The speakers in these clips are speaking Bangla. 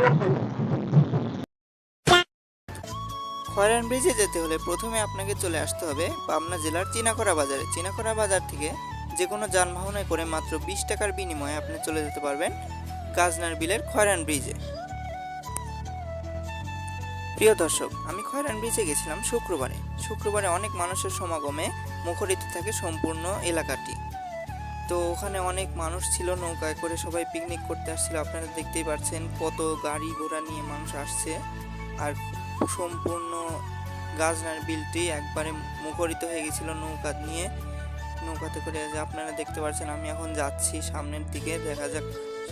করি। খয়রান ব্রিজে যেতে হলে প্রথমে আপনাকে চলে আসতে হবে পাবনা জেলার চিনাখরা বাজারে। চিনাখরা বাজার থেকে যে কোনো যানবাহনে করে মাত্র বিশ টাকার বিনিময়ে আপনি চলে যেতে পারবেন গাজনার বিলের খয়রান ব্রিজে। প্রিয় দর্শক, আমি খয়রান ব্রিজে গেছিলাম শুক্রবারে। শুক্রবারে অনেক মানুষের সমাগমে মুখরিত থাকে সম্পূর্ণ এলাকাটি। তো ওখানে অনেক মানুষ ছিল নৌকায় করে সবাই পিকনিক করতে আসছিল। আপনারা দেখতেই পাচ্ছেন কত গাড়ি ঘোড়া নিয়ে মানুষ আসছে। আর সম্পূর্ণ গাজনার বিলটি একবারে মুখরিত হয়ে গেছিল নৌকা নিয়ে। নৌকাতে করে যে আপনারা দেখতে পাচ্ছেন আমি এখন যাচ্ছি সামনের দিকে। দেখা যাক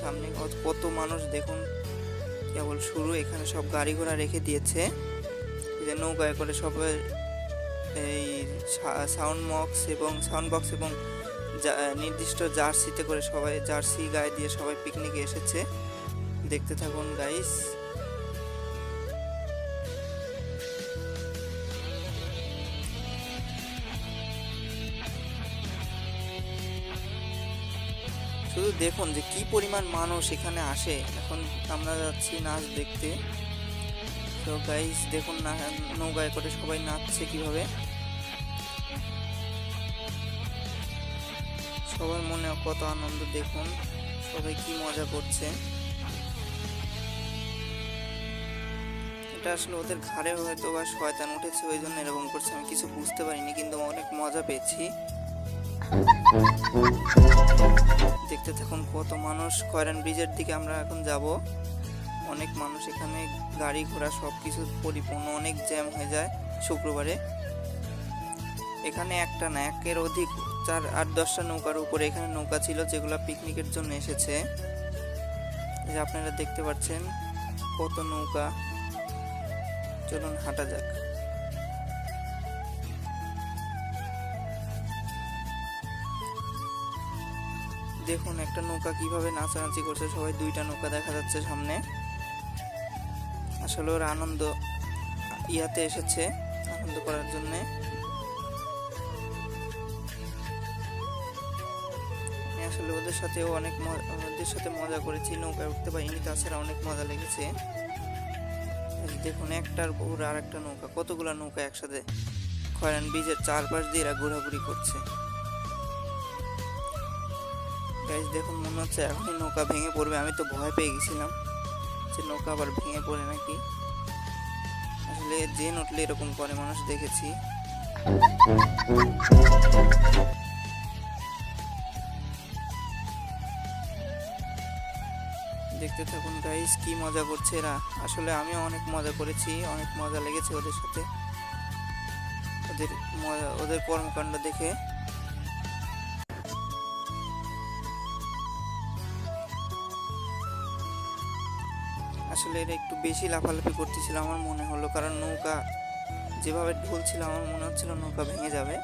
সামনে কত- মানুষ। দেখুন, কেবল শুরু। এখানে সব গাড়ি ঘোড়া রেখে দিয়েছে। যে নৌকায় করে সবাই এই সাউন্ড বক্স এবং সাউন্ড বক্স এবং নির্দিষ্ট জার্সিতে করে সবাই, জার্সি গায়ে দিয়ে সবাই পিকনিকে এসেছে। দেখতে থাকুন গাইস শুধু দেখুন যে কি পরিমাণ মানুষ এখানে আসে। এখন আমরা যাচ্ছি নাচ দেখতে। তো গাইস দেখুন না, নৌকায় করে সবাই নাচছে কীভাবে। সবার মনে কত আনন্দ, দেখুন সবাই কি মজা করছে। এটা আসলে ওদের ঘাড়ে হয়তো বা শয়তান উঠেছে, ওই জন্য এরকম করছে, আমি কিছু বুঝতে পারিনি, কিন্তু অনেক মজা পেয়েছি। দেখতে থাকুন কত মানুষ, কয়রান ব্রিজের দিকে আমরা এখন যাব। অনেক মানুষ এখানে গাড়ি ঘোড়া সব কিছু পরিপূর্ণ, অনেক জ্যাম হয়ে যায় শুক্রবারে। এখানে একটা না, একের অধিক চার, আট, দশটা নৌকার উপরে এখানে নৌকা ছিল যেগুলো পিকনিকের জন্য এসেছে। যে আপনারা দেখতে পাচ্ছেন কত নৌকা। চলুন হাঁটা যাক। দেখুন একটা নৌকা কীভাবে নাচানাচি করছে, সবাই দুইটা নৌকা দেখা যাচ্ছে সামনে। আসলে ওরা আনন্দ ইয়াতে এসেছে, আনন্দ করার জন্যে। আসলে ওদের সাথেও অনেক ওদের সাথে মজা করেছি, নৌকায় উঠতে পারিনি, তাছাড়া অনেক মজা লেগেছে। দেখুন, একটার উপর আর একটা নৌকা, কতগুলো নৌকা একসাথে খয়রান বীজের চারপাশ দিয়ে এরা ঘোরাঘুরি করছে। গাইজ দেখুন, মনে হচ্ছে এখনই নৌকা ভেঙে পড়বে, আমি তো ভয় পেয়ে গেছিলাম। যে নৌকা আবার ভেঙে পড়ে নাকি? আসলে যে নটলে এরকম করে, মানুষ দেখেছি। দেখতে থাকুন গাইস কি মজা করছে এরা। আসলে আমিও অনেক মজা করেছি, অনেক মজা লেগেছে ওদের সাথে। ওদের ওদের কর্মকাণ্ড দেখে। আসলে এরা একটু বেশি লাফালাফি করতেছিল আমার মনে হলো, কারণ নৌকা যেভাবে ঢুলছিল আমার মনে হচ্ছিল নৌকা ভেঙে যাবে।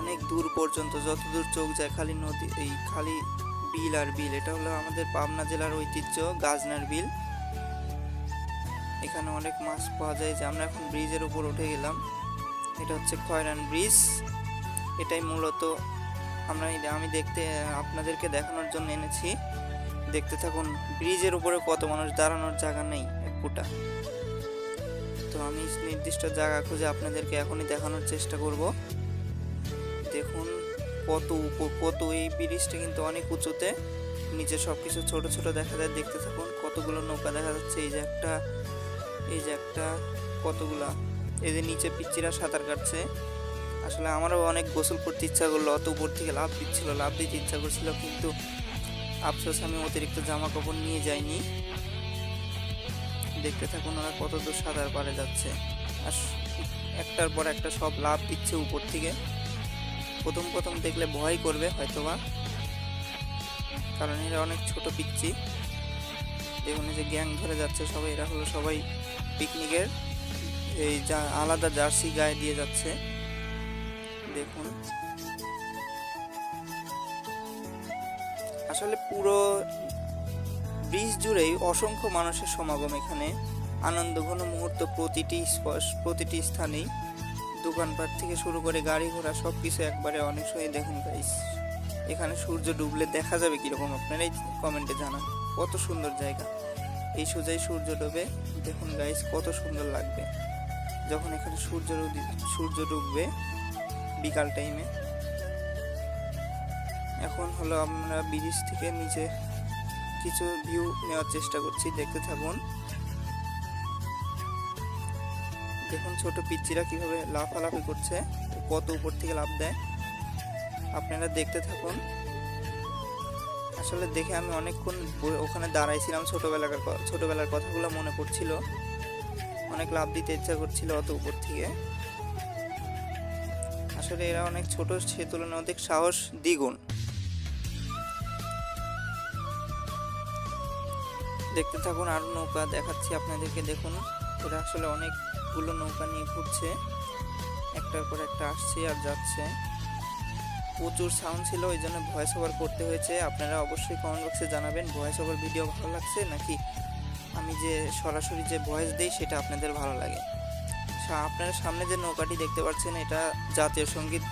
অনেক দূর পর্যন্ত যত দূর চোখ যায় খালি নদী, এই খালি বিল আর বিল। এটা হলো আমাদের পাবনা জেলার ঐতিহ্য, গাজনার বিল। এখানে অনেক মাছ পাওয়া যায় যে আমরা এখন ব্রিজের উপর উঠে গেলাম। এটা হচ্ছে খয়রান ব্রিজ। এটাই মূলত আমরা আমি দেখতে আপনাদেরকে দেখানোর জন্য এনেছি। দেখতে থাকুন, ব্রিজের উপরে কত মানুষ দাঁড়ানোর জায়গা নেই, এক ফুটা। তো আমি নির্দিষ্ট জায়গা খুঁজে আপনাদেরকে এখনই দেখানোর চেষ্টা করব। দেখুন, কত কত এই ব্রিজটা কিন্তু অনেক উঁচুতে। নিচে সব কিছু ছোটো ছোটো দেখা যায়, দেখতে থাকুন, কতগুলো নৌকা দেখা যাচ্ছে। এই যে একটা, এই যে একটা, কতগুলা। এই যে নিচে পিচ্চিরা সাঁতার কাটছে। আসলে আমারও অনেক গোসল করতে ইচ্ছা করল, অত উপর থেকে লাভ দিচ্ছিল লাভ দিতে ইচ্ছা করছিল, কিন্তু আফসোস, আমি অতিরিক্ত জামা কাপড় নিয়ে যাইনি। দেখতে থাকুন ওরা কত দূর সাঁতার পারে যাচ্ছে। আর একটার পর একটা সব লাভ দিচ্ছে উপর থেকে। প্রথম প্রথম দেখলে ভয় করবে হয়তোবা, কারণ এরা অনেক ছোট পিচ্ছি দেখুন যে গ্যাং ধরে যাচ্ছে সবাই, এরা হলো সবাই পিকনিকের এই যা আলাদা জার্সি গায়ে দিয়ে যাচ্ছে। দেখুন। আসলে পুরো ব্রিজ জুড়েই অসংখ্য মানুষের সমাগম এখানে। আনন্দঘন মুহূর্ত প্রতিটি স্পর্শ প্রতিটি স্থানেই। দোকানপাট থেকে শুরু করে গাড়ি ঘোড়া সব কিছু একবারে অনেক সময় দেখুন গাইস এখানে সূর্য ডুবলে দেখা যাবে কীরকম আপনারাই কমেন্টে জানান। কত সুন্দর জায়গা। এই সোজাই সূর্য ডুবে, দেখুন গাইস কত সুন্দর লাগবে। যখন এখানে সূর্য সূর্য ডুববে, বিকাল টাইমে এখন হলো আমরা ব্রিজ থেকে নিচে কিছু ভিউ নেওয়ার চেষ্টা করছি, দেখতে থাকুন। দেখুন ছোট পিচ্চিরা কীভাবে লাফালাফি করছে কত উপর থেকে লাফ দেয়। আপনারা দেখতে থাকুন। আসলে দেখে আমি অনেকক্ষণ ওখানে দাঁড়াইছিলাম ছোটবেলার ক- ছোটবেলার কথাগুলো মনে পড়ছিল। অনেক লাভ দিতে ইচ্ছা করছিল অত উপর থেকে। আসলে এরা অনেক ছোট, সে তুলনায় অধিক সাহস দ্বিগুণ। দেখতে থাকুন, আর নৌকা দেখাচ্ছি আপনাদেরকে, দেখুন। এরা আসলে অনেকগুলো নৌকা নিয়ে ঘুরছে। একটার পর একটা আসছে আর যাচ্ছে। প্রচুর সাউন্ড ছিল, ওই জন্য ভয়েস ওভার করতে হয়েছে। আপনারা অবশ্যই কমেন্ট বক্সে জানাবেন ভয়েস ওভার ভিডিও ভালো লাগছে? নাকি আমি যে সরাসরি যে ভয়েস দিই, সেটা আপনাদের ভালো লাগে? আপনারা সামনে যে নৌকাটি দেখতে পাচ্ছেন, এটা জাতীয় সংগীত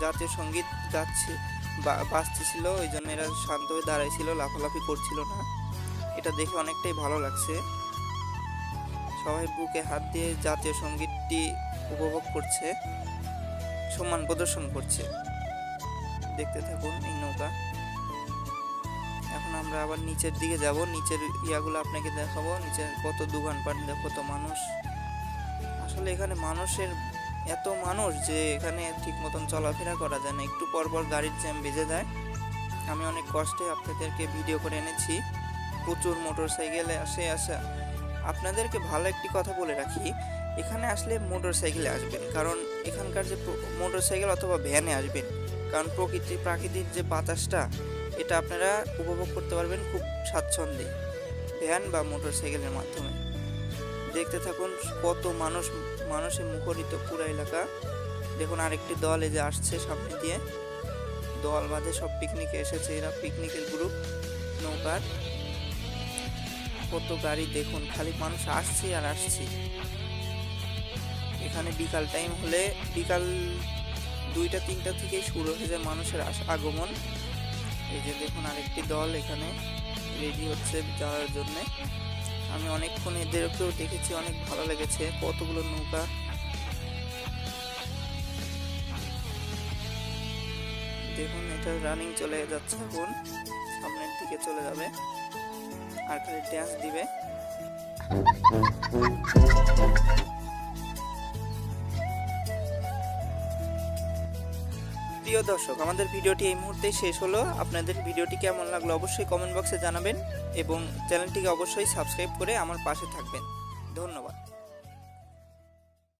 জাতীয় সংগীত গাচ্ছে, বা- বাজতেছিল ওই জন্য এরা শান্ত হয়ে দাঁড়াইছিল লাফালাফি করছিল না। এটা দেখে অনেকটাই ভালো লাগছে। সবাই বুকে হাত দিয়ে জাতীয় সঙ্গীতটি উপভোগ করছে, সম্মান প্রদর্শন করছে। দেখতে থাকুন এই নৌকা। এখন আমরা আবার নিচের দিকে যাব। নিচের ইয়াগুলো আপনাকে দেখাবো। নিচের কত দোকানপাট দেখো কত মানুষ। আসলে এখানে মানুষের, এত মানুষ যে এখানে ঠিক মতন চলাফেরা করা যায় না। একটু পর পর গাড়ির জ্যাম বেজে যায় আমি অনেক কষ্টে আপনাদেরকে ভিডিও করে এনেছি। প্রচুর মোটর সাইকেলে আসে আসা আপনাদেরকে ভালো একটি কথা বলে রাখি। এখানে আসলে মোটর সাইকেলে আসবেন, কারণ এখানকার যে মোটর সাইকেল অথবা ভ্যানে আসবেন, কারণ প্রকৃতি প্রাকৃতিক যে বাতাসটা, এটা আপনারা উপভোগ করতে পারবেন খুব স্বাচ্ছন্দ্যে, ভ্যান বা মোটর সাইকেলের মাধ্যমে। দেখতে থাকুন কত মানুষ, মানুষে মুখরিত পুরো এলাকা। দেখুন আরেকটি দল এই যে আসছে সামনে দিয়ে। দল বাঁধে সব পিকনিকে এসেছে এরা পিকনিকের গ্রুপ নৌকার। কত গাড়ি দেখুন, খালি মানুষ আসছে আর আসছে। এখানে বিকাল টাইম হলে বিকাল দুইটা, তিনটা থেকেই শুরু হয়ে যায় মানুষের আগমন। এই যে দেখুন আরেকটি দল এখানে রেডি হচ্ছে যাওয়ার জন্য। আমি অনেকক্ষণ এদেরকেও দেখেছি, অনেক ভালো লেগেছে। কতগুলো নৌকা। দেখুন, এটা রানিং চলে যাচ্ছে, এখন সামনের দিকে চলে যাবে। আর খালি ড্যান্স দিবে। প্রিয় দর্শক, আমাদের ভিডিওটি এই মুহূর্তে শেষ হলো। আপনাদের ভিডিওটি কেমন লাগল অবশ্যই কমেন্ট বক্সে জানাবেন এবং চ্যানেলটিকে অবশ্যই সাবস্ক্রাইব করে আমার পাশে থাকবেন। ধন্যবাদ।